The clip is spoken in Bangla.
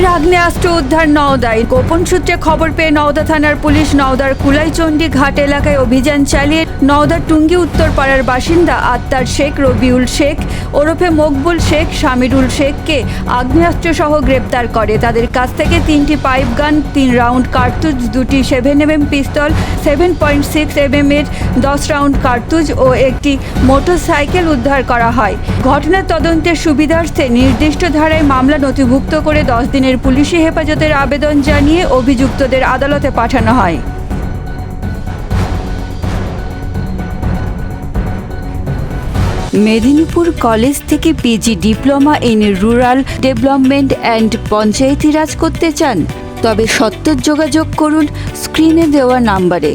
ফের আগ্নেয়াস্ত্র উদ্ধার নওদায়। গোপন সূত্রে খবর পেয়ে নওদা থানার পুলিশ নওদার কুলাইচন্ডী ঘাট এলাকায় অভিযান চালিয়ে নওদার টুঙ্গি উত্তরপাড়ার বাসিন্দা আত্মার শেখ, রবিউল শেখ, ওরফে মকবুল শেখ শামিরুল শেখকে আগ্নেয়াস্ত্র সহ গ্রেপ্তার করে। তাদের কাছ থেকে তিনটি পাইপ গান, তিন রাউন্ড কার্তুজ, দুটি seven M M pistol, seven point six M M এর দশ রাউন্ড কার্তুজ ও একটি মোটরসাইকেল উদ্ধার করা হয়। ঘটনার তদন্তের সুবিধার্থে নির্দিষ্ট ধারায় মামলা নথিভুক্ত করে দশ দিনের পুলিশি হেফাজতের আবেদন জানিয়ে অভিযুক্তদের আদালতে পাঠানো হয়। মেদিনীপুর কলেজ থেকে PG diploma in rural development and panchayati raj করতে চান, তবে সত্তর যোগাযোগ করুন স্ক্রিনে দেওয়া নাম্বারে।